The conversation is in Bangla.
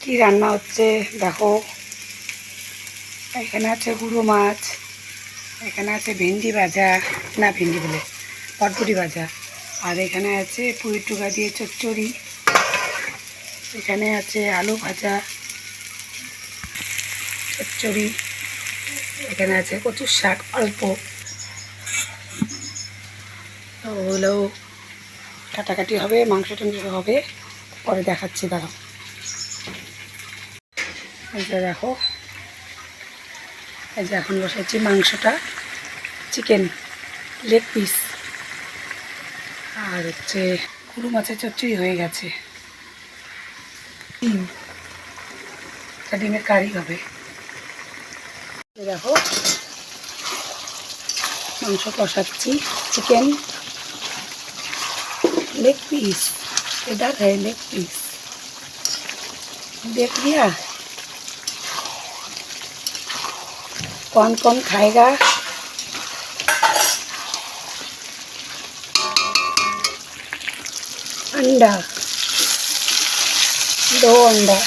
কি রান্না হচ্ছে? দেখো। এখানে আছে গুঁড়ো মাছ, এখানে আছে ভেন্ডি ভাজা, না ভেন্ডি বলে পটপটি ভাজা। আর এখানে আছে পুরি টুকা দিয়ে চচ্চড়ি, এখানে আছে আলু ভাজা, চচ্চড়ি, এখানে আছে কচুর শাক, অল্প। তো কাটাকাটি হবে মাংস টাংস হবে, পরে দেখাচ্ছি, দাঁড়াও। এই যে দেখো। এই যে এখন বসাচ্ছি মাংসটা চিকেন লেগ পিস আর হচ্ছে কুড়ু মাছের চচ্চড়ি হয়ে গেছে। ডিম। এটা ডিমের কারি হবে। দেখো। মাংস কষাচ্ছি। চিকেন লেগ পিস এটা লেগ পিস দেখ দিয়া कौन कौन खाएगा अंडा दो अंडा